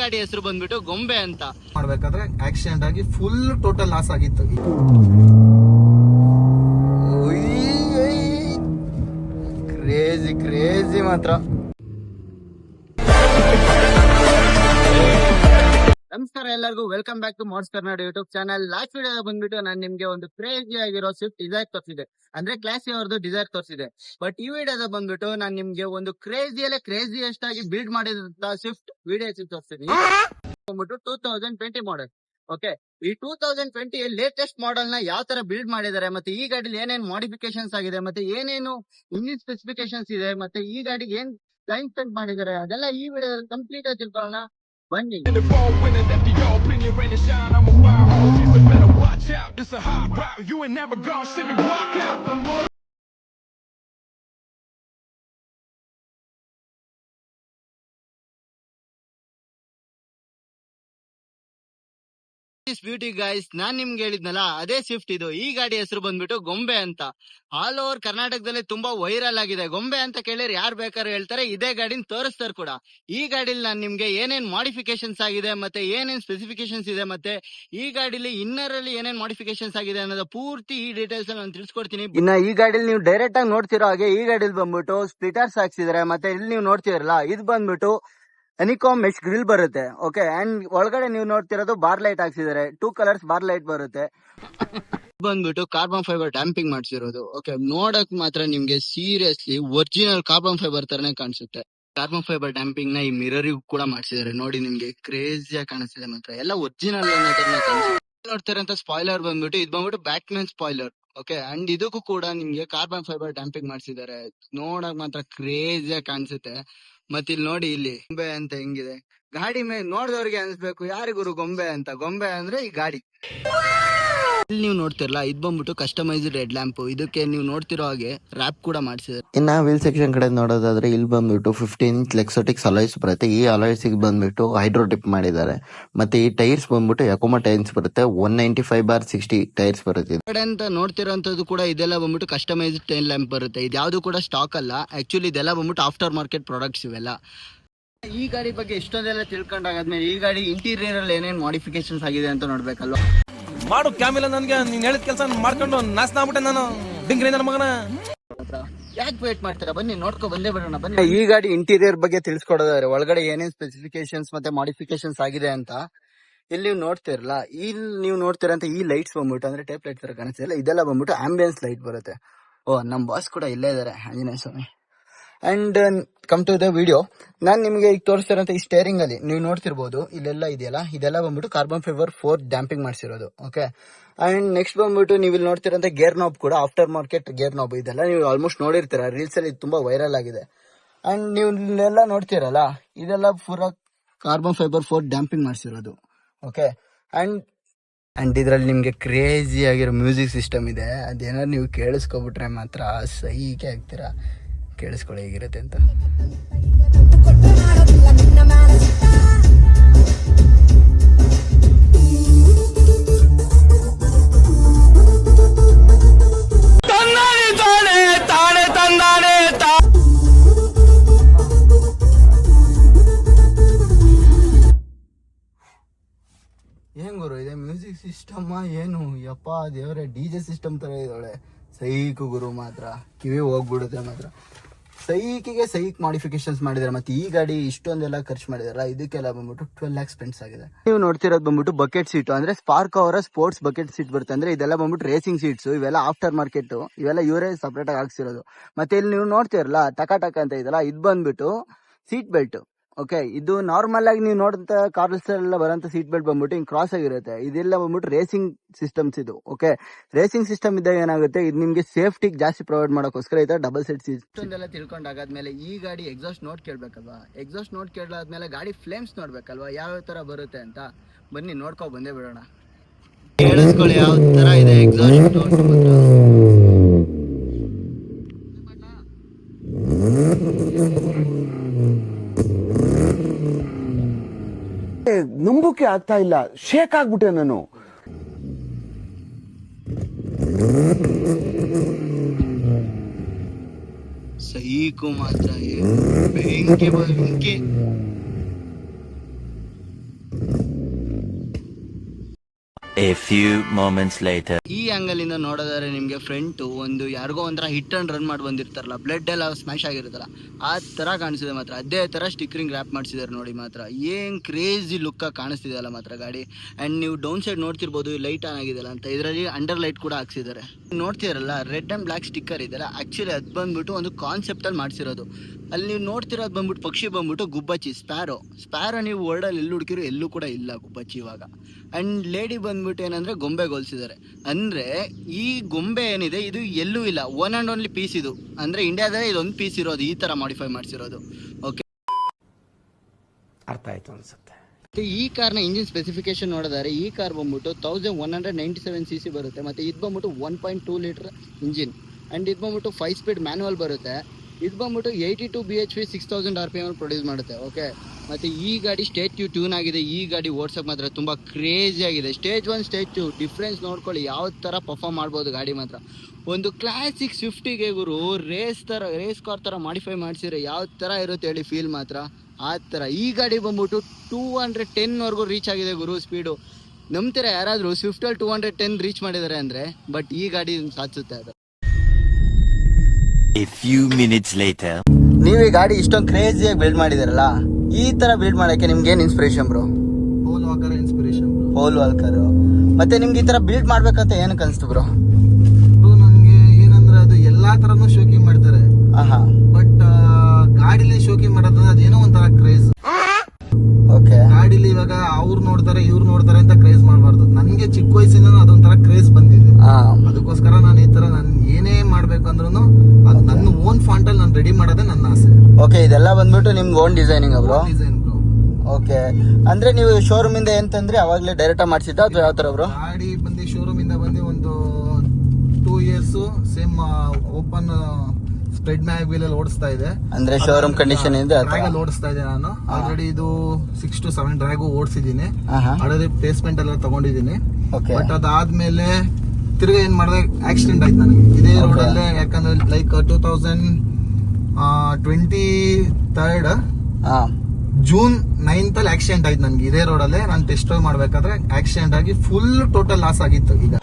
ಗಾಡಿ ಹೆಸರು ಬಂದ್ಬಿಟ್ಟು ಗೊಂಬೆ ಅಂತ. ಮಾಡ್ಬೇಕಾದ್ರೆ ಆಕ್ಸಿಡೆಂಟ್ ಆಗಿ ಫುಲ್ ಟೋಟಲ್ ಲಾಸ್ ಆಗಿತ್ತು. ಕ್ರೇಜಿ ಕ್ರೇಜಿ ಮಾತ್ರ. ಎಲ್ಲರಿಗೂ welcome back to mods Karnataka YouTube channel. Last video ಬಂದ್ಬಿಟ್ಟು ನಾನು ನಿಮ್ಗೆ ಒಂದು ಕ್ರೇಜಿ ಆಗಿರೋ ಸ್ವಿಫ್ಟ್ ಡಿಸೈರ್ ತೋರಿಸಿದೆ ಅಂದ್ರೆ ಕ್ಲಾಸಿ ಅವ್ರದ್ದು ಡಿಸೈರ್ ತೋರಿಸಿದೆ ಬಟ್ ಈ ವಿಡಿಯೋದ ಬಂದ್ಬಿಟ್ಟು ನಾನು ನಿಮ್ಗೆ ಒಂದು ಕ್ರೇಜಿಯಲ್ಲೇ ಕ್ರೇಜಿಯಸ್ಟ್ ಆಗಿ ಬಿಲ್ಡ್ ಮಾಡಿದಂತ ಸ್ವಿಫ್ಟ್ ವಿಡಿಯೋ ತೋರಿಸ್ತೀನಿ. ಬಂದ್ಬಿಟ್ಟು two thousand twenty model okay ಈ ಟೂ ತೌಸಂಡ್ ಟ್ವೆಂಟಿ ಲೇಟೆಸ್ಟ್ ಮಾಡೆಲ್ನ ಯಾವ ತರ ಬಿಲ್ಡ್ ಮಾಡಿದ್ದಾರೆ, ಮತ್ತೆ ಈ ಗಾಡಿಲಿ ಏನೇನು ಮಾಡಿಫಿಕೇಶನ್ಸ್ ಆಗಿದೆ, ಮತ್ತೆ ಏನೇನು ಇಂಜಿನ್ ಸ್ಪೆಸಿಫಿಕೇಶನ್ಸ್ ಇದೆ, ಮತ್ತೆ ಈ ಗಾಡಿಗೆ ಏನ್ ಟೈಮ್ ಸ್ಪೆಂಡ್ ಮಾಡಿದ್ದಾರೆ, ಅದೆಲ್ಲ ಈ ವಿಡಿಯೋದಲ್ಲಿ ಕಂಪ್ಲೀಟ್ ಆಗಿ ತಿಳ್ಕೊಳ್ಳೋಣ. ಬನ್ನಿ. In your ready to shine. I'm a wild horse, you better watch out. This a hot route, you ain't never gonna see me walk out. Beauty guys ನಾನ್ ನಿಮ್ಗೆ ಹೇಳಿದ್ನಲ್ಲ, ಅದೇ ಸ್ವಿಫ್ಟ್ ಇದು. ಈ ಗಾಡಿ ಹೆಸರು ಬಂದ್ಬಿಟ್ಟು ಗೊಂಬೆ ಅಂತ. ಆಲ್ ಓವರ್ ಕರ್ನಾಟಕದಲ್ಲಿ ತುಂಬಾ ವೈರಲ್ ಆಗಿದೆ. ಗೊಂಬೆ ಅಂತ ಕೇಳಿದ್ರೆ ಯಾರು ಬೇಕಾದ್ರೂ ಹೇಳ್ತಾರೆ, ಇದೇ ಗಾಡಿನ ತೋರಿಸ್ತಾರೆ ಕೂಡ. ಈ ಗಾಡಿಲಿ ನಾನ್ ನಿಮ್ಗೆ ಏನೇನ್ ಮಾಡಿಫಿಕೇಶನ್ಸ್ ಆಗಿದೆ ಮತ್ತೆ ಏನೇನ್ ಸ್ಪೆಸಿಫಿಕೇಶನ್ಸ್ ಇದೆ ಮತ್ತೆ ಈ ಗಾಡಿಲಿ ಇನ್ನರ್ ಅಲ್ಲಿ ಏನೇನ್ ಮಾಡಿಫಿಕೇಶನ್ಸ್ ಆಗಿದೆ ಅನ್ನೋದು ಪೂರ್ತಿ ಈ ಡೀಟೇಲ್ಸ್ ನಾನು ತಿಳಿಸ್ಕೊಡ್ತೀನಿ. ಇನ್ನ ಈ ಗಾಡಿಲಿ ನೀವು ಡೈರೆಕ್ಟ್ ಆಗಿ ನೋಡ್ತಿರೋ ಹಾಗೆ ಈ ಗಾಡಿಲಿ ಬಂದ್ಬಿಟ್ಟು ಸ್ಪ್ಲಿಟರ್ಸ್ ಹಾಕ್ಸಿದ್ರೆ ಮತ್ತೆ ಇಲ್ಲಿ ನೀವು ನೋಡ್ತಿರಲ್ಲ, ಇದು ಬಂದ್ಬಿಟ್ಟು ಅನಿಕಾಮ್ ಮೆಶ್ ಗ್ರಿಲ್ ಬರುತ್ತೆ ಓಕೆ ಅಂಡ್ ಒಳಗಡೆ ನೀವು ನೋಡ್ತಿರೋದು ಬಾರ್ ಲೈಟ್ ಹಾಕ್ಸಿದ್ದಾರೆ. ಟೂ ಕಲರ್ಸ್ ಬಾರ್ ಲೈಟ್ ಬರುತ್ತೆ. ಬಂದ್ಬಿಟ್ಟು ಕಾರ್ಬನ್ ಫೈಬರ್ ಡ್ಯಾಂಪಿಂಗ್ ಮಾಡ್ಸಿರೋದು ಓಕೆ ನೋಡಕ್ ಮಾತ್ರ ನಿಮ್ಗೆ ಸೀರಿಯಸ್ಲಿ ಒರಿಜಿನಲ್ ಕಾರ್ಬನ್ ಫೈಬರ್ ತರನೇ ಕಾಣಿಸುತ್ತೆ. ಕಾರ್ಬನ್ ಫೈಬರ್ ಡ್ಯಾಂಪಿಂಗ್ನ ಈ ಮಿರರಿಗೂ ಕೂಡ ಮಾಡ್ಸಿದ್ದಾರೆ. ನೋಡಿ ನಿಮ್ಗೆ ಕ್ರೇಜಿಯಾಗಿ ಕಾಣಿಸ್ತಿದೆ ಮಾತ್ರ. ಎಲ್ಲ ಒರಿಜಿನಲ್ ನೋಡ್ತಿರಂತ ಸ್ಪಾಯ್ಲರ್ ಬಂದ್ಬಿಟ್ಟು, ಇದು ಬಂದ್ಬಿಟ್ಟು back man spoiler okay and ಇದಕ್ಕೂ ಕೂಡ ನಿಮ್ಗೆ ಕಾರ್ಬನ್ ಫೈಬರ್ ಡ್ಯಾಂಪಿಂಗ್ ಮಾಡ್ಸಿದ್ದಾರೆ. ನೋಡಕ್ ಮಾತ್ರ ಕ್ರೇಜಿಯಾಗಿ ಕಾಣಿಸುತ್ತೆ. ಮತ್ತೆ ಇಲ್ಲಿ ನೋಡಿ ಇಲ್ಲಿ ಗೊಂಬೆ ಅಂತ ಹೆಂಗಿದೆ. ಗಾಡಿ ಮೇಲೆ ನೋಡಿದವ್ರಿಗೆ ಅನ್ಸ್ಬೇಕು ಯಾರಿಗುರು ಗೊಂಬೆ ಅಂತ? ಗೊಂಬೆ ಅಂದ್ರೆ ಈ ಗಾಡಿ. ಇಲ್ಲಿ ನೀವು ನೋಡ್ತಿರಲ್ಲ ಇದು ಬಂದ್ಬಿಟ್ಟು ಕಸ್ಟಮೈಸ್ಡ್ ರೆಡ್ ಲ್ಯಾಂಪ್ ಇದಕ್ಕೆ ನೀವು ನೋಡ್ತಿರೋ ಹಾಗೆ ರ್ಯಾಪ್ ಕೂಡ ಮಾಡಿಸಿದ್ದಾರೆ ಇನ್ನ ವೀಲ್ ಸೆಕ್ಷನ್ ಕಡೆ ನೋಡೋದಾದ್ರೆ ಇಲ್ಲಿ ಬಂದ್ಬಿಟ್ಟು ಫಿಫ್ಟೀನ್ ಇಂಚ್ ಲೆಕ್ಸೋಟಿಕ್ಸ್ ಅಲಾಯ್ಸ್ ಬರುತ್ತೆ. ಈ ಅಲಾಯ್ಸ್ ಬಂದ್ಬಿಟ್ಟು ಹೈಡ್ರೋ ಟಿಪ್ ಮಾಡಿದ್ದಾರೆ. ಮತ್ತೆ ಈ ಟೈರ್ಸ್ ಬಂದ್ಬಿಟ್ಟು ಯಕೋಮಾ ಟೈರ್ಸ್ ಬರುತ್ತೆ. One ninety five bar sixty tyres ಬರುತ್ತೆ. ಕಡೆ ಅಂತ ನೋಡ್ತಿರೋಂಥದ್ದು ಕೂಡ ಇದೆಲ್ಲ ಬಂದ್ಬಿಟ್ಟು ಕಸ್ಟಮೈಸ್ಡ್ ಟೈಲ್ ಲ್ಯಾಂಪ್ ಬರುತ್ತೆ. ಇದು ಯಾವುದು ಕೂಡ ಸ್ಟಾಕ್ ಅಲ್ಲ. ಆಕ್ಚುಲಿ ಇದೆಲ್ಲ ಬಂದ್ಬಿಟ್ಟು ಆಫ್ಟರ್ ಮಾರ್ಕೆಟ್ ಪ್ರಾಡಕ್ಟ್ಸ್ ಇವೆಲ್ಲ. ಈ ಗಾಡಿ ಬಗ್ಗೆ ಇಷ್ಟೊಂದೆಲ್ಲ ತಿಳ್ಕೊಂಡಾಗಾದ್ಮೇಲೆ ಈ ಗಾಡಿ ಇಂಟೀರಿಯರ್ ಅಲ್ಲಿ ಏನೇನು ಮಾಡಿಫಿಕೇಶನ್ಸ್ ಆಗಿದೆ ಅಂತ ನೋಡ್ಬೇಕಲ್ವಾ? ಮಾಡು ಕ್ಯಾಮಿಲ್ಲ ನನ್ಗೆ. ನೀನ್ ಹೇಳಿದ ಕೆಲಸ ಮಾಡ್ಕೊಂಡು ನಾಶನ ಆಗ್ಬಿಟ್ಟೆ ನಾನು. ಡಿಂಗ್ರಿ ನನ್ನ ಮಗನ. ಯಾಕೆ ವೇಟ್ ಮಾಡ್ತೀರಾ? ಬನ್ನಿ ನೋಡ್ಕೊ ಬಂದೇ ಬಿಡೋಣ ಬನ್ನಿ. ಈ ಗಾಡಿ ಇಂಟೀರಿಯರ್ ಬಗ್ಗೆ ತಿಳಿಸ್ಕೊಡೋದಾದ್ರೆ ಒಳಗಡೆ ಏನೇನ್ ಸ್ಪೆಸಿಫಿಕೇಶನ್ಸ್ ಮತ್ತೆ ಮಾಡಿಫಿಕೇಶನ್ಸ್ ಆಗಿದೆ ಅಂತ ಇಲ್ಲಿ ನೀವು ನೋಡ್ತಿರಲ್ಲ ಇಲ್ಲಿ ನೀವು ನೋಡ್ತಿರಂತ ಈ ಲೈಟ್ಸ್ ಬಂದ್ಬಿಟ್ಟು ಅಂದ್ರೆ ಟೇಪ್ ಲೈಟ್ ತರ ಕಾಣಿಸ್ತಿಲ್ಲ ಇದೆಲ್ಲ ಬಂದ್ಬಿಟ್ಟು ಆಂಬಿಯನ್ಸ್ ಲೈಟ್ ಬರುತ್ತೆ. ಓ ನಮ್ ಬಾಸ್ ಕೂಡ ಇಲ್ಲೇ ಇದಾರೆ Anjaneya Swami. And come to the video ನಾನು ನಿಮಗೆ ಈಗ ತೋರಿಸ್ತಿರೋ ಈ ಸ್ಟೇರಿಂಗ್ ಅಲ್ಲಿ, ನೀವು ನೋಡ್ತಿರ್ಬೋದು, ಇಲ್ಲೆಲ್ಲ ಇದೆಯಲ್ಲ? ಇದೆಲ್ಲ ಬಂದ್ಬಿಟ್ಟು ಕಾರ್ಬನ್ ಫೈಬರ್ ಫೋರ್ ಡ್ಯಾಂಪಿಂಗ್ ಮಾಡಿಸಿರೋದು ಓಕೆ ಅಂಡ್ ನೆಕ್ಸ್ಟ್ ಬಂದ್ಬಿಟ್ಟು ನೀವು ಇಲ್ಲಿ ನೋಡ್ತಿರೋ ಗೇರ್ ನಾಬ್ ಕೂಡ ಆಫ್ಟರ್ ಮಾರ್ಕೆಟ್ ಗೇರ್ ನಾಬ್ ಇದೆಲ್ಲ ನೀವು ಆಲ್ಮೋಸ್ಟ್ ನೋಡಿರ್ತೀರ ರೀಲ್ಸ್ ಅಲ್ಲಿ ತುಂಬಾ ವೈರಲ್ ಆಗಿದೆ. ಅಂಡ್ ನೀವು ಇಲ್ಲೆಲ್ಲ ನೋಡ್ತಿರಲ್ಲ, ಇದೆಲ್ಲ ಪೂರ ಕಾರ್ಬನ್ ಫೈಬರ್ ಫೋರ್ ಡ್ಯಾಂಪಿಂಗ್ ಮಾಡಿಸಿರೋದು ಓಕೆ ಅಂಡ್ ಅಂಡ್ ಇದರಲ್ಲಿ ನಿಮಗೆ ಕ್ರೇಜಿ ಆಗಿರೋ ಮ್ಯೂಸಿಕ್ ಸಿಸ್ಟಮ್ ಇದೆ, ಅದೇನಾದ್ರು ನೀವು ಕೇಳಿಸ್ಕೊಬಿಟ್ರೆ ಮಾತ್ರ ಸೈಕೆ ಆಗ್ತೀರಾ? ಕೇಳಿಸ್ಕೊಳ್ಳಿ, ಹೇಗಿರುತ್ತೆ ಅಂತ. ಏನ್ ಗುರು, ಇದೆ ಮ್ಯೂಸಿಕ್ ಸಿಸ್ಟಮ್ ಏನು? ಯಪ್ಪ, ದೇವರೇ ಡಿ ಜೆ ಸಿಸ್ಟಮ್ ತರ ಇದ್ದಾಳೆ. ಸೈಕು ಗುರು ಮಾತ್ರ. ಕಿವಿ ಹೋಗ್ಬಿಡುತ್ತೆ ಮಾತ್ರ. ಸೈಕಿಗೆ ಸೈಕ್ ಮಾಡಿಫಿಕೇಶನ್ಸ್ ಮಾಡಿದ್ದಾರೆ ಮತ್ತೆ ಈ ಗಾಡಿ ಇಷ್ಟೊಂದೆಲ್ಲ ಖರ್ಚು ಮಾಡಿದಾರಲ್ಲ ಇದಕ್ಕೆಲ್ಲ ಬಂದ್ಬಿಟ್ಟು ಟ್ವೆಲ್ ಲ್ಯಾಕ್ ಸ್ಪೆಂಡ್ಸ್ ಆಗಿದೆ. ನೀವು ನೋಡ್ತಿರೋದು ಬಂದ್ಬಿಟ್ಟು ಬಕೆಟ್ ಸೀಟು ಅಂದ್ರೆ ಸ್ಪಾರ್ಕ್ ಅವರ ಸ್ಪೋರ್ಟ್ಸ್ ಬಕೆಟ್ ಸೀಟ್ ಬರುತ್ತೆ. ಅಂದ್ರೆ ಇದೆಲ್ಲ ಬಂದ್ಬಿಟ್ಟು ರೇಸಿಂಗ್ ಸೀಟ್ಸ್ ಇವೆಲ್ಲ ಆಫ್ಟರ್ ಮಾರ್ಕೆಟ್ ಇವೆಲ್ಲ ಇವರೇ ಸಪರೇಟ್ ಆಗಿ ಹಾಕ್ಸಿರೋದು. ಮತ್ತೆ ಇಲ್ಲಿ ನೀವು ನೋಡ್ತಿರಲ್ಲ, ಟಕ ಟಕ ಅಂತ ಇದೆಲ್ಲ ಇದು ಬಂದ್ಬಿಟ್ಟು ಸೀಟ್ ಬೆಲ್ಟ್ ಓಕೆ ಇದು ನಾರ್ಮಲ್ ಆಗಿ ನೀವು ನೋಡಿದಂತ ಕಾರ್ಸ್ ಎಲ್ಲ ಬರೋಂತ ಸೀಟ್ ಬೆಲ್ಟ್ ಬಂದ್ಬಿಟ್ಟು ಹಿಂಗೆ ಕ್ರಾಸ್ ಆಗಿರುತ್ತೆ. ಇದೆಲ್ಲ ಬಂದ್ಬಿಟ್ಟು ರೇಸಿಂಗ್ ಸಿಸ್ಟಮ್ಸ್ ಇದು. ಓಕೆ ರೇಸಿಂಗ್ ಸಿಸ್ಟಮ್ ಇದ್ದಾಗ ಏನಾಗುತ್ತೆ? ಇದು ನಿಮಗೆ ಸೇಫ್ಟಿ ಜಾಸ್ತಿ ಪ್ರೊವೈಡ್ ಮಾಡೋಕ್ಕೋಸ್ಕರ ಇದೆ ಡಬಲ್ ಸೀಟ್ ಸೀಟ್ ಇಷ್ಟೊಂದೆಲ್ಲ ತಿಳ್ಕೊಂಡಾಗಾದ್ಮೇಲೆ ಈ ಗಾಡಿ ಎಕ್ಸಾಸ್ಟ್ ನೋಟ್ ಕೇಳಬೇಕಲ್ವಾ? ಎಕ್ಸಾಸ್ಟ್ ನೋಟ್ ಕೇಳಾದ್ಮೇಲೆ ಗಾಡಿ ಫ್ಲೇಮ್ಸ್ ನೋಡ್ಬೇಕಲ್ವಾ? ಯಾವ ತರ ಬರುತ್ತೆ ಅಂತ ಬನ್ನಿ ನೋಡ್ಕೊ ಬಂದೇ ಬಿಡೋಣ. ಯಾವ ತರ ಇದೆ ಎಕ್ಸಾಸ್ಟ್ ನಂಬೋಕೆ ಆಗ್ತಾ ಇಲ್ಲ. ಶೇಕ್ ಆಗ್ಬಿಟ್ಟೆ ನಾನು. ಮಾತ್ರ ಏನು ಬೆಂಕಿ ಬೆಂಕಿ. A few moments later. ಈ ಆಂಗಲ್ ಇಂದ ನೋಡೋದಾದ್ರೆ ನಿಮ್ಗೆ ಫ್ರಂಟ್ ಒಂದು ಯಾರಿಗೋ ಒಂಥರ ಹಿಟ್ ಅಂಡ್ ರನ್ ಮಾಡಿ ಬಂದಿರ್ತಾರಲ್ಲ ಬ್ಲಡ್ ಎಲ್ಲ ಸ್ಮ್ಯಾಶ್ ಆಗಿರುತ್ತಲ್ಲ, ಆ ತರ ಕಾಣಿಸಿದೆ ಮಾತ್ರ. ಅದೇ ತರ ಸ್ಟಿಕರಿಂಗ್ ರ್ಯಾಪ್ ಮಾಡಿಸಿದಾರೆ ನೋಡಿ ಮಾತ್ರ. ಏನ್ ಕ್ರೇಜಿ ಲುಕ್ ಕಾಣಿಸ್ತಿದೆ ಅಲ್ಲ ಮಾತ್ರ ಗಾಡಿ. ಅಂಡ್ ನೀವು ಡೌನ್ ಸೈಡ್ ನೋಡ್ತಿರ್ಬೋದು ಲೈಟ್ ಆನ್ ಆಗಿದೆಲ್ಲ ಅಂತ. ಇದರಲ್ಲಿ ಅಂಡರ್ ಲೈಟ್ ಕೂಡ ಹಾಕ್ಸಿದ್ದಾರೆ ನೋಡ್ತಿರಲ್ಲ ರೆಡ್ ಅಂಡ್ ಬ್ಲಾಕ್ ಸ್ಟಿಕ್ಕರ್ ಇದೆಯಲ್ಲ ಆಕ್ಚುಲಿ ಅದು ಬಂದ್ಬಿಟ್ಟು ಒಂದು ಕಾನ್ಸೆಪ್ಟ್ ಅಲ್ಲಿ ಮಾಡಿಸಿರೋದು. ಅಲ್ಲಿ ನೀವು ನೋಡ್ತಿರೋದು ಬಂದ್ಬಿಟ್ಟು ಪಕ್ಷಿ ಬಂದ್ಬಿಟ್ಟು ಗುಬ್ಬಚ್ಚಿ ಸ್ಪ್ಯಾರೋ ಸ್ಪ್ಯಾರೋ ನೀವು ವರ್ಲ್ಡಲ್ಲಿ ಎಲ್ಲಿ ಹುಡುಕಿರೋ ಎಲ್ಲೂ ಕೂಡ ಇಲ್ಲ ಗುಬ್ಬಚ್ಚಿ ಇವಾಗ. ಅಂಡ್ ಲೇಡಿ ಬಂದ್ಬಿಟ್ಟು ಏನಂದ್ರೆ ಗೊಂಬೆ ಹೋಲಿಸಿದ್ದಾರೆ ಅಂದ್ರೆ ಈ ಗೊಂಬೆ ಏನಿದೆ ಇದು ಎಲ್ಲೂ ಇಲ್ಲ. ಒನ್ ಅಂಡ್ ಓನ್ಲಿ ಪೀಸ್ ಇದು. ಅಂದ್ರೆ ಇಂಡಿಯಾದಲ್ಲೇ ಇದೊಂದು ಪೀಸ್ ಇರೋದು ಈ ತರ ಮಾಡಿಫೈ ಮಾಡಿಸಿರೋದು. ಓಕೆ ಅರ್ಥ ಆಯ್ತು ಅನ್ಸುತ್ತೆ. ಈ ಕಾರ್ನ ಇಂಜಿನ್ ಸ್ಪೆಸಿಫಿಕೇಶನ್ ನೋಡಿದರೆ ಈ ಕಾರ್ ಬಂದ್ಬಿಟ್ಟು thousand one hundred ninety seven C C ಬರುತ್ತೆ. ಮತ್ತೆ ಇದು ಬಂದ್ಬಿಟ್ಟು one point two litre engine and ಇದು ಬಂದ್ಬಿಟ್ಟು ಫೈವ್ ಸ್ಪೀಡ್ ಮ್ಯಾನುವಲ್ ಬರುತ್ತೆ. ಇದು ಬಂದ್ಬಿಟ್ಟು eighty two B H P six thousand R P M produce ಮಾಡುತ್ತೆ ಓಕೆ ಮತ್ತೆ ಈ ಗಾಡಿ ಸ್ಟೇಜ್ ಟು ಟ್ಯೂನ್ ಆಗಿದೆ, ಈ ಗಾಡಿ ಓಡ್ಸೋಕೆ ಮಾತ್ರ ತುಂಬ ಕ್ರೇಜಿ ಆಗಿದೆ. Stage one stage two difference ನೋಡ್ಕೊಳ್ಳಿ ಯಾವ ಥರ ಪರ್ಫಾರ್ಮ್ ಮಾಡ್ಬೋದು ಗಾಡಿ ಮಾತ್ರ. ಒಂದು ಕ್ಲಾಸಿಕ್ ಸ್ವಿಫ್ಟಿಗೆ ಗುರು ರೇಸ್ ಥರ ರೇಸ್ ಕಾರ್ ಥರ ಮಾಡಿಫೈ ಮಾಡಿಸಿದ್ರೆ ಯಾವ ಥರ ಇರುತ್ತೆ ಹೇಳಿ ಫೀಲ್ ಮಾತ್ರ? ಆ ಥರ ಈ ಗಾಡಿ ಬಂದ್ಬಿಟ್ಟು ಟೂ ಹಂಡ್ರೆಡ್ ಟೆನ್ವರೆಗೂ ರೀಚ್ ಆಗಿದೆ ಗುರು ಸ್ಪೀಡು ನಂಬ್ತೀರ ಯಾರಾದರೂ ಸ್ವಿಫ್ಟಲ್ಲಿ ಟೂ ಹಂಡ್ರೆಡ್ ಟೆನ್ ರೀಚ್ ಮಾಡಿದ್ದಾರೆ ಅಂದರೆ ಬಟ್ ಈ ಗಾಡಿ ಸಾಧಿಸುತ್ತೆ ಅದು. A few minutes later. ನೀವೇ ಈ ಗಾಡಿ ಇಷ್ಟೊಂದು ಕ್ರೇಜಿಯಾಗಿ ಬಿಲ್ಡ್ ಮಾಡಿದಾರಲ್ಲ ಈ ತರ ಬಿಲ್ಡ್ ಮಾಡಕ್ಕೆ ನಿಮ್ಗೆ ಏನ್ inspiration bro Paul Walker inspiration Paul Walker ಮತ್ತೆ ನಿಮ್ಗೆ ಈ ತರ ಬಿಲ್ಡ್ ಮಾಡ್ಬೇಕಂತ ಏನಕ್ಕೆ ಅನಿಸ್ತು ಬ್ರೋ ನನಗೆ ಏನಂದ್ರೆ ಅದು ಎಲ್ಲಾ ತರನು ಶೋಕಿ ಮಾಡ್ತಾರೆ. ಆಹಾ. ಬಟ್ ಗಾಡಿಲಿ ಶೋಕಿ ಮಾಡೋದಂದ್ರೆ ಅದೇನೋ ಒಂಥರ ಕ್ರೇಜ್ ಓಕೆ ಗಾಡಿಲಿ ಇವಾಗ ಅವ್ರು ನೋಡ್ತಾರೆ ಇವ್ರು ನೋಡ್ತಾರೆ ಅಂತ ಕ್ರೇಜ್ ಮಾಡಬಾರ್ದು. ನನಗೆ ಚಿಕ್ಕ ವಯಸ್ಸಿನ ಅದೊಂಥರ ಕ್ರೇಜ್ ಬಂದಿದೆ. ರೆಡಿ ಮಾಡೋದೇ ನನ್ನ ಆಸೆ. ಓಕೆ ಇದೆಲ್ಲ ಬಂದ್ಬಿಟ್ಟು ನಿಮ್ಗೆ ಓನ್ ಡಿಸೈನಿಂಗ್ ಅವರು ಡಿಸೈನ್ ಬ್ರೋ ಓಕೆ ಅಂದ್ರೆ ನೀವು ಶೋರೂಮ್ ಇಂದ ಏನ್ ಅವಾಗಲೇ ಡೈರೆಕ್ಟ್ ಮಾಡಿಸಿದ್ದ ಅಥವಾ ಯಾವ ತರ ಬ್ರೋ ಗಾಡಿ ಬಂದು ಶೋರೂಮ್ ಇಂದ ಬಂದು ಒಂದು two years same open spread mag wheel ಅಲ್ಲಿ ಓಡಿಸ್ತಾ ಇದೆ. ಅಂದ್ರೆ ಶೋರೂಮ್ ಕಂಡೀಷನ್ ಇದೆ ಡ್ರ್ಯಾಗಲ್ಲಿ ಓಡಿಸ್ತಾ ಇದೆ ನಾನು. ಆಲ್ರೆಡಿ ಇದು ಸಿಕ್ಸ್ ಟು ಸೆವೆನ್ ಡ್ರ್ಯಾಗು ಓಡಿಸಿದ್ದೀನಿ. ಆಲ್ರೆಡಿ ಪ್ಲೇಸ್ಮೆಂಟ್ ಎಲ್ಲ ತಗೊಂಡಿದ್ದೀನಿ. ಓಕೆ ಬಟ್ ಅದಾದ್ಮೇಲೆ ತಿರ್ಗಾ ಏನ್ ಮಾಡಿದೆ? ಆಕ್ಸಿಡೆಂಟ್ ಆಯ್ತು ನನಗೆ. ಇದೇ ರೋಡಲ್ಲೇ ರೋಡ್ ಅಲ್ಲೇ ಯಾಕಂದ್ರೆ like two thousand twenty third June ninth ಅಲ್ಲಿ ಆಕ್ಸಿಡೆಂಟ್ ಆಯ್ತು ನನ್ಗೆ. ಇದೇ ರೋಡ್ ಅಲ್ಲೇ ನಾನು ಟೆಸ್ಟ್ ಡ್ರೈವ್ ಮಾಡ್ಬೇಕಾದ್ರೆ ಆಕ್ಸಿಡೆಂಟ್ ಆಗಿ ಫುಲ್ ಟೋಟಲ್ ಲಾಸ್ ಆಗಿತ್ತು ಈಗ.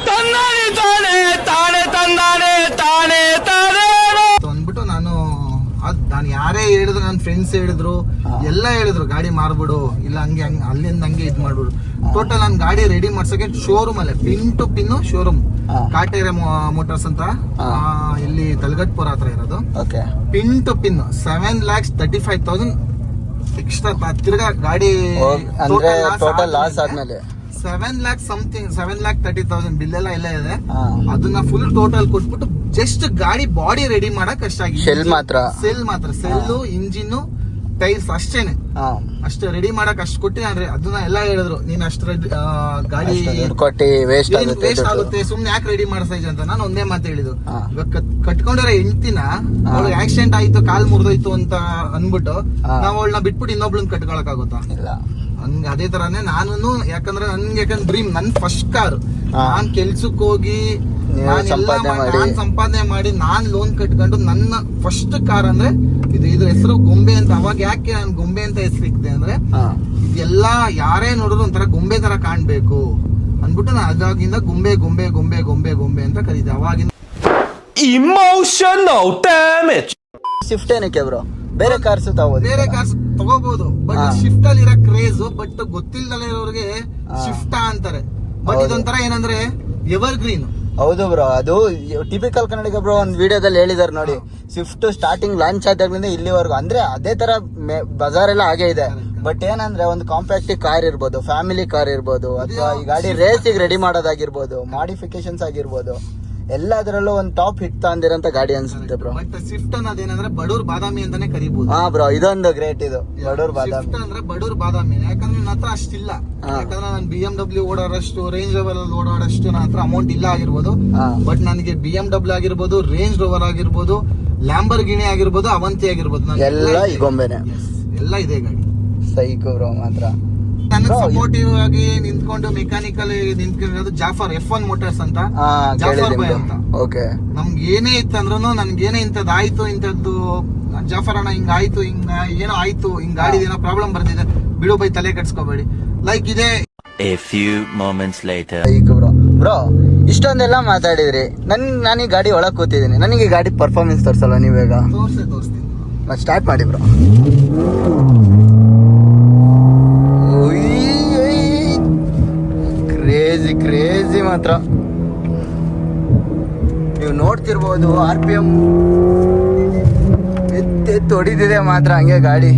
ಅಂದ್ಬಿಟ್ಟು ನಾನು ಅದ್ ನಾನು ಯಾರೇ ಹೇಳಿದ್ರು ನನ್ನ ಫ್ರೆಂಡ್ಸ್ ಹೇಳಿದ್ರು ಎಲ್ಲ ಹೇಳಿದ್ರು ಗಾಡಿ ಮಾರ್ಬಿಡು ಇಲ್ಲ ಹಂಗೆ ಹಂಗೆ ಅಲ್ಲಿಂದ ಹಂಗೆ ಇದ್ ಮಾಡ್ಬಿಡು. ಟೋಟಲ್ ನಾನು ಗಾಡಿ ರೆಡಿ ಮಾಡ್ಸಕ್ಕೆ ಶೋರೂಮ್ ಅಲ್ಲೇ pin to pin showroom. Katere Motors ಅಂತ. ಇಲ್ಲಿ ತಲಗಟ್ಪುರ ಹತ್ರ ಇರೋದು. Pin to pin seven lakhs thirty five thousand extra ತಿರ್ಗಾ ಗಾಡಿ ಅಂದ್ರೆ ಟೋಟಲ್ ಲಾಸ್ ಆದ್ಮೇಲೆ seven lakh something seven lakh thirty thousand bill ಎಲ್ಲ ಇಲ್ಲ ಇದೆ. ಅದನ್ನ ಫುಲ್ ಟೋಟಲ್ ಕೊಟ್ಬಿಟ್ಟು ಜಸ್ಟ್ ಗಾಡಿ ಬಾಡಿ ರೆಡಿ ಮಾಡಕ್ ಅಷ್ಟಾಗಿ. ಸೆಲ್ ಮಾತ್ರ? ಸೆಲ್ ಮಾತ್ರ. ಸೆಲ್ಲು ಇಂಜಿನ್ ಟೈರ್ಸ್ ಅಷ್ಟೇನೆ. ಅಷ್ಟು ರೆಡಿ ಮಾಡಕ್ ಅಷ್ಟು ಕೊಟ್ಟಿ ಅಂದ್ರೆ ಅದನ್ನ ಎಲ್ಲ ಹೇಳಿದ್ರು ನೀನ್ ಅಷ್ಟು ಗಾಡಿ ಕೊಟ್ಟಿ ವೇಸ್ಟ್ ಆಗುತ್ತೆ. ಸುಮ್ನೆ ಯಾಕೆ ರೆಡಿ ಮಾಡ್ಸೈಜ್ ಅಂತ ನಾನು ಒಂದೇ ಮಾತು ಹೇಳಿದ್ರು. ಇವಾಗ ಕಟ್- ಕಟ್ಕೊಂಡಿರೋ ಹೆಂಡ್ತಿನ ಅವಳು ಆಕ್ಸಿಡೆಂಟ್ ಆಯ್ತು ಕಾಲ್ ಮುರಿದೋಯ್ತು ಅಂತ ಅನ್ಬಿಟ್ಟು ನಾವು ನಾವ್ ಅವಳನ್ನ ಬಿಟ್ಬಿಟ್ಟು ಇನ್ನೊಬ್ಳನ್ನ ಕಟ್ಕೊಳಕ್ ಆಗುತ್ತಾ? ಇಲ್ಲ. ಹಂಗ ಅದೇ ತರಾನೇ ನಾನು ಯಾಕಂದ್ರೆ ನನ್ಗೆ ಯಾಕಂದ್ರೆ ಡ್ರೀಮ್ ನನ್ ಫಸ್ಟ್ ಕಾರ್. ನಾನ್ ಕೆಲ್ಸಕ್ ಹೋಗಿ ನಾನ್ ಸಂಪಾದನೆ ಮಾಡಿ-. ನಾನ್ ಸಂಪಾದನೆ ಮಾಡಿ ನಾನ್ ಲೋನ್ ಕಟ್ಕೊಂಡು ನನ್ನ ಫಸ್ಟ್ ಕಾರ್ ಅಂದ್ರೆ ಇದು ಇದ್ರ ಹೆಸರು ಗೊಂಬೆ ಅಂತ. ಅವಾಗ ಯಾಕೆ ನಾನು ಗೊಂಬೆ ಅಂತ ಹೆಸರು ಇಕ್ದೆ ಅಂದ್ರೆ ಎಲ್ಲಾ ಇದೆಲ್ಲ ಯಾರೇ ನೋಡಿದ್ರು ಒಂಥರ ಗೊಂಬೆ ತರ ಕಾಣ್ಬೇಕು ಅಂದ್ಬಿಟ್ಟು ನಾನು ಅದಾಗಿಂದ ಗೊಂಬೆ ಗೊಂಬೆ ಗೊಂಬೆ ಗೊಂಬೆ ಗೊಂಬೆ ಅಂತ ಕರೀದೆ. ಅವಾಗಿಂದ ಇಮೋಷನಲ್ ಡ್ಯಾಮೇಜ್ ಶಿಫ್ಟ್ ಏನಕ್ಕೆ ಬ್ರೋ ಬೇರೆ ಕಾರ್ಸ್ ಬೇರೆ ಕಾರ್ಸ್ ತಗೋಬಹುದು ಬಟ್ ಶಿಫ್ಟ್ ಅಲ್ಲಿ ಇರೋ ಕ್ರೇಜ್ ಬಟ್ ಗೊತ್ತಿಲ್ಲದಲ್ಲ ಇರೋರಿಗೆ. ಶಿಫ್ಟ್ ಅಂತಾರೆ. ಬಟ್. ಇದೊಂಥರ ಏನಂದ್ರೆ ಎವರ್ ಗ್ರೀನ್ ಹೌದು ಬ್ರೋ ಅದು ಟಿಪಿಕಲ್ ಕನ್ನಡಿಗ ಬ್ರೋ ಒಂದು ವಿಡಿಯೋದಲ್ಲಿ ಹೇಳಿದಾರೆ ನೋಡಿ. ಸ್ವಿಫ್ಟ್ ಸ್ಟಾರ್ಟಿಂಗ್ ಲಾಂಚ್ ಆದಾಗ್ಲಿಂದ ಇಲ್ಲಿವರೆಗೂ. ಅಂದ್ರೆ ಅದೇ ತರ ಬಜಾರ್ ಎಲ್ಲ ಹಾಗೆ ಇದೆ. ಬಟ್ ಏನಂದ್ರೆ ಒಂದು ಕಾಂಪ್ಯಾಕ್ಟ್ ಕಾರ್ ಇರ್ಬೋದು ಫ್ಯಾಮಿಲಿ ಕಾರ್ ಇರ್ಬೋದು ಅಥವಾ ಈ ಗಾಡಿ ರೇಸಿಗೆ ರೆಡಿ ಮಾಡೋದಾಗಿರ್ಬೋದು ಮಾಡಿಫಿಕೇಶನ್ಸ್ ಆಗಿರ್ಬೋದು. ಎಲ್ಲದರಲ್ಲೂ ಒಂದು ಟಾಪ್ ಹಿಟ್ ತಂದಿರಂತ ಗಾಡಿ ಅನ್ಸುತ್ತೆ ಬ್ರೋ ಬಟ್ ಸ್ವಿಫ್ಟ್ ಅನ್ನೋದೇನಂದ್ರೆ ಬಡೂರ್ ಬಾದಾಮಿ ಅಂತಾನೆ ಕರಿಬಹುದು ಹಾ ಬ್ರೋ ಇದೊಂದು ಗ್ರೇಟ್ ಇದು ಬಡೂರ್ ಬಾದಾಮಿ. ಸ್ವಿಫ್ಟ್ ಅಂದ್ರೆ ಬಡೂರ್ ಬಾದಾಮಿ. ಯಾಕಂದ್ರೆ ನನ್ನ ಹತ್ರ ಅಷ್ಟಿಲ್ಲ. ಯಾಕಂದ್ರೆ ನಾನು ಬಿ ಎಂ ಡಬ್ಲ್ಯೂ ಓಡಾಡೋಷ್ಟು ರೇಂಜ್ ರೋವರ್ ಅಲ್ಲಿ ಓಡಾಡೋಷ್ಟು ನನ್ನ ಹತ್ರ ಅಮೌಂಟ್ ಇಲ್ಲ ಆಗಿರ್ಬೋದು. ಬಟ್ ನನಗೆ ಬಿ ಎಂ ಡಬ್ಲ್ಯೂ ಆಗಿರ್ಬೋದು ರೇಂಜ್ ರೋವರ್ ಆಗಿರ್ಬೋದು ಲ್ಯಾಂಬರ್ ಗಿಣಿ ಆಗಿರ್ಬೋದು ಅವಂತಿ ಆಗಿರ್ಬೋದು. ಎಲ್ಲ ಈಗೊಂಬೆನೆ. ಎಲ್ಲ ಇದೆ ಗಾಡಿ. ಸೈಕೋ ಬ್ರೋ ಮಾತ್ರ. ನನಗೆ Bro, ಸಪೋರ್ಟಿವ್ ಆಗಿ ನಿಂತ್ಕೊಂಡು ಮೆಕ್ಯಾನಿಕಲ್ ನಿಂತ್ಕೊಂಡಿರೋದು ಜಾಫರ್ ಎಫ್ ಒನ್ ಮೋಟರ್ಸ್ ಅಂತ. ಜಾಫರ್ ಬಾಯ್ ಅಂತ. ಓಕೆ ನಮ್ಗೆ ಏನೇ ಇತ್ತು ಅಂದ್ರೂ ನನ್ಗೆ ಏನೇ ಇಂಥದ್ದು ಆಯ್ತು ಇಂಥದ್ದು ಜಾಫರ್ ಅಣ್ಣ ಹಿಂಗ ಆಯ್ತು ಹಿಂಗ ಏನೋ ಆಯ್ತು ಹಿಂಗ್ ಗಾಡಿ ಏನೋ ಪ್ರಾಬ್ಲಮ್ ಬರ್ತಿದೆ. ಬಿಡು ಬೈ ತಲೆ ಕಟ್ಸ್ಕೋಬೇಡಿ ಲೈಕ್ ಇದೆ. A few moments later bro bro ಇಷ್ಟೊಂದೆಲ್ಲ ಮಾತಾಡಿದ್ರಿ. ನನ್ ನಾನು ಈ ಗಾಡಿ ಒಳಗ್ ಕೂತಿದ್ದೀನಿ ನನಗೆ ಈ ಗಾಡಿ ಪರ್ಫಾರ್ಮೆನ್ಸ್ ತೋರ್ಸಲ್ಲ ನೀವೀಗ ತೋರಿಸಿ ತೋರಿಸ್ತೀನಿ. ಮತ್ತೆ ಸ್ಟಾರ್ಟ್ ಮಾಡಿ ಬ್ರೋ ಕ್ರೇಜಿ ಕ್ರೇಜಿ ಮಾತ್ರ. ನೀವು ನೋಡ್ತಿರ್ಬೋದು, ಆರ್ ಪಿ ಎಂ ಎತ್ತೆತ್ತು ಹೊಡಿತಿದೆ ಮಾತ್ರ ಹಂಗೆ ಗಾಡಿ.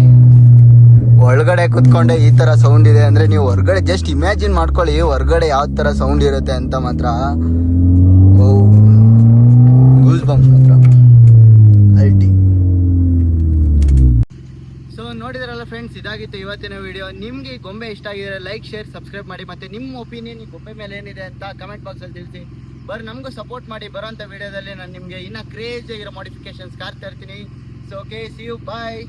ಒಳಗಡೆ ಕುತ್ಕೊಂಡೆ ಈ ತರ ಸೌಂಡ್ ಇದೆ ಅಂದ್ರೆ ನೀವು ಹೊರಗಡೆ ಜಸ್ಟ್ ಇಮ್ಯಾಜಿನ್ ಮಾಡ್ಕೊಳ್ಳಿ, ಹೊರಗಡೆ ಯಾವ ತರ ಸೌಂಡ್ ಇರುತ್ತೆ ಅಂತ ಮಾತ್ರ. ಓ ಇದಾಗಿತ್ತು ಇವತ್ತಿನ ವಿಡಿಯೋ ನಿಮಗೆ ಈ ಗೊಂಬೆ ಇಷ್ಟ ಆಗಿದ್ರೆ ಲೈಕ್ ಶೇರ್ ಸಬ್ಸ್ಕ್ರೈಬ್ ಮಾಡಿ ಮತ್ತೆ ನಿಮ್ಮ ಒಪಿನಿಯನ್ ಈ ಗೊಂಬೆ ಮೇಲೆ ಏನಿದೆ ಅಂತ ಕಮೆಂಟ್ ಬಾಕ್ಸ್ ಅಲ್ಲಿ ತಿಳಿಸಿ. ಬರ್, ನಮಗೂ ಸಪೋರ್ಟ್ ಮಾಡಿ ಬರೋಂಥ ವಿಡಿಯೋದಲ್ಲಿ ನಾನು ನಿಮಗೆ ಇನ್ನ ಕ್ರೇಜ್ ಆಗಿರೋ ಮಾಡಿಫಿಕೇಶನ್ಸ್ ಕಾರ್ ತರ್ತೀನಿ so okay see you bye